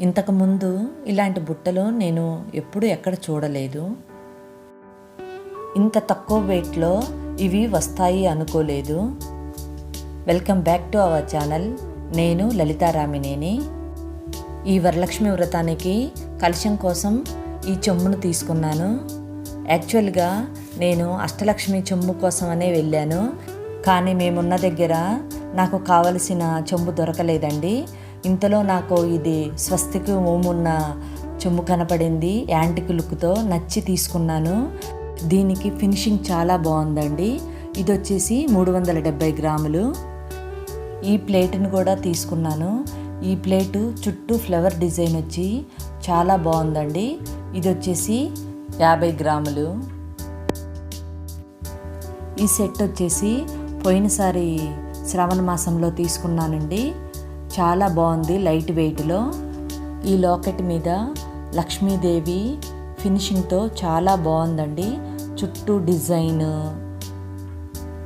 ఇంతకుముందు ఇలాంటి బుట్టలు నేను ఎప్పుడు ఎక్కడ చూడలేదు. ఇంత తక్కువ వెయిట్లో ఇవి వస్తాయి అనుకోలేదు. Welcome back to our channel. నేను లలితారామినేని. ఈ వరలక్ష్మి వ్రతానికి కలశం కోసం ఈ చెమ్మును తీసుకున్నాను. యాక్చువల్గా నేను అష్టలక్ష్మి చెంబు కోసమనే వెళ్ళాను. కానీ మేమున్న దగ్గర నాకు కావలసిన చెంబు దొరకలేదండి. ఇంతలో నాకు ఇది స్వస్తికి ఓమున్న చెమ్ము కనపడింది యాంటిక్ లుక్తో నచ్చి తీసుకున్నాను. దీనికి ఫినిషింగ్ చాలా బాగుందండి. ఇది వచ్చేసి మూడు వందల డెబ్బై గ్రాములు. ఈ ప్లేట్ని కూడా తీసుకున్నాను. ఈ ప్లేటు చుట్టూ ఫ్లవర్ డిజైన్ వచ్చి చాలా బాగుందండి. ఇది వచ్చేసి యాభై గ్రాములు. ఈ సెట్ వచ్చేసి పోయినసారి శ్రావణ మాసంలో తీసుకున్నానండి. చాలా బాగుంది లైట్ వెయిట్లో. ఈ లాకెట్ మీద లక్ష్మీదేవి ఫినిషింగ్తో చాలా బాగుందండి. చుట్టూ డిజైన్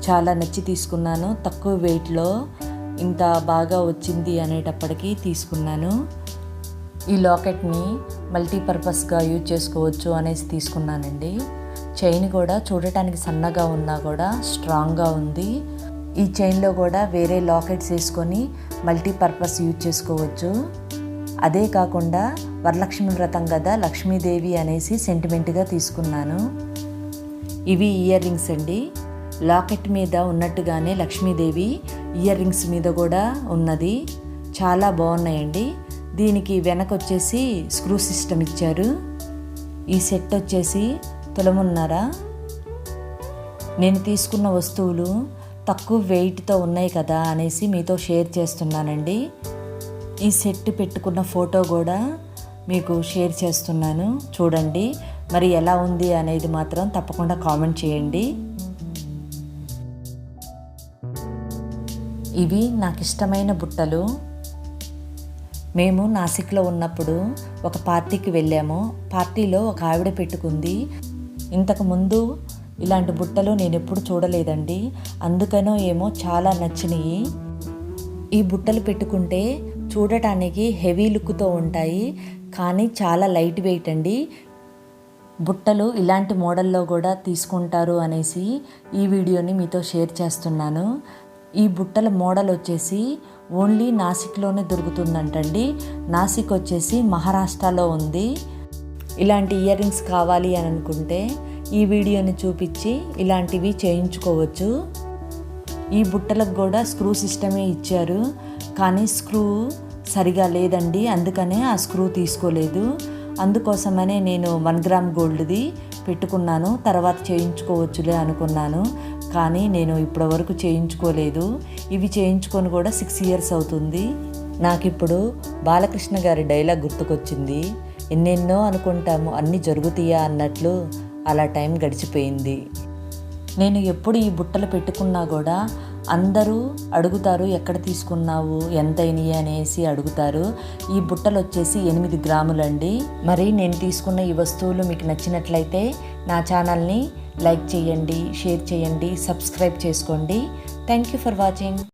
చాలా నచ్చి తీసుకున్నాను. తక్కువ వెయిట్లో ఇంత బాగా వచ్చింది అనేటప్పటికీ తీసుకున్నాను. ఈ లాకెట్ని మల్టీపర్పస్గా యూజ్ చేసుకోవచ్చు అనేసి తీసుకున్నానండి. చైన్ కూడా చూడటానికి సన్నగా ఉన్నా కూడా స్ట్రాంగ్గా ఉంది. ఈ చైన్లో కూడా వేరే లాకెట్స్ వేసుకొని మల్టీపర్పస్ యూజ్ చేసుకోవచ్చు. అదే కాకుండా వరలక్ష్మి వ్రతం కదా లక్ష్మీదేవి అనేసి సెంటిమెంట్గా తీసుకున్నాను. ఇవి ఇయర్ రింగ్స్ అండి. లాకెట్ మీద ఉన్నట్టుగానే లక్ష్మీదేవి ఇయర్ రింగ్స్ మీద కూడా ఉన్నది. చాలా బాగున్నాయండి. దీనికి వెనక వచ్చేసి స్క్రూ సిస్టమ్ ఇచ్చారు. ఈ సెట్ వచ్చేసి తులమున్నారా. నేను తీసుకున్న వస్తువులు తక్కువ వెయిట్తో ఉన్నాయి కదా అనేసి మీతో షేర్ చేస్తున్నానండి. ఈ సెట్ పెట్టుకున్న ఫోటో కూడా మీకు షేర్ చేస్తున్నాను. చూడండి మరి ఎలా ఉంది అనేది మాత్రం తప్పకుండా కామెంట్ చేయండి. ఇవి నాకు ఇష్టమైన బుట్టలు. మేము నాసిక్లో ఉన్నప్పుడు ఒక పార్టీకి వెళ్ళాము. పార్టీలో ఒక ఆవిడ పెట్టుకుంది. ఇంతకుముందు ఇలాంటి బుట్టలు నేను ఎప్పుడు చూడలేదండి. అందుకనో ఏమో చాలా నచ్చినాయి. ఈ బుట్టలు పెట్టుకుంటే చూడటానికి హెవీ లుక్తో ఉంటాయి. కానీ చాలా లైట్ వెయిట్ అండి. బుట్టలు ఇలాంటి మోడల్లో కూడా తీసుకుంటారు అనేసి ఈ వీడియోని మీతో షేర్ చేస్తున్నాను. ఈ బుట్టల మోడల్ వచ్చేసి ఓన్లీ నాసిక్లోనే దొరుకుతుందంటండి. నాసిక్ వచ్చేసి మహారాష్ట్రలో ఉంది. ఇలాంటి ఇయర్ రింగ్స్ కావాలి అని అనుకుంటే ఈ వీడియోని చూపించి ఇలాంటివి చేయించుకోవచ్చు. ఈ బుట్టలకు కూడా స్క్రూ సిస్టమే ఇచ్చారు. కానీ స్క్రూ సరిగా లేదండి. అందుకనే ఆ స్క్రూ తీసుకోలేదు. అందుకోసమనే నేను వన్ గ్రామ్ గోల్డ్ది పెట్టుకున్నాను. తర్వాత చేయించుకోవచ్చులే అనుకున్నాను. కానీ నేను ఇప్పటివరకు చేయించుకోలేదు. ఇవి చేయించుకొని కూడా సిక్స్ ఇయర్స్ అవుతుంది. నాకు ఇప్పుడు బాలకృష్ణ గారి డైలాగ్ గుర్తుకొచ్చింది. ఎన్నెన్నో అనుకుంటాము అన్నీ జరుగుతాయా అన్నట్లు అలా టైం గడిచిపోయింది. నేను ఎప్పుడు ఈ బుట్టలు పెట్టుకున్నా కూడా అందరూ అడుగుతారు ఎక్కడ తీసుకున్నావు ఎంతైనాయి? అనేసి అడుగుతారు. ఈ బుట్టలు వచ్చేసి ఎనిమిది గ్రాములండి. మరి నేను తీసుకున్న ఈ వస్తువులు మీకు నచ్చినట్లయితే నా ఛానల్ని లైక్ చేయండి షేర్ చేయండి సబ్స్క్రైబ్ చేసుకోండి. Thank you for watching.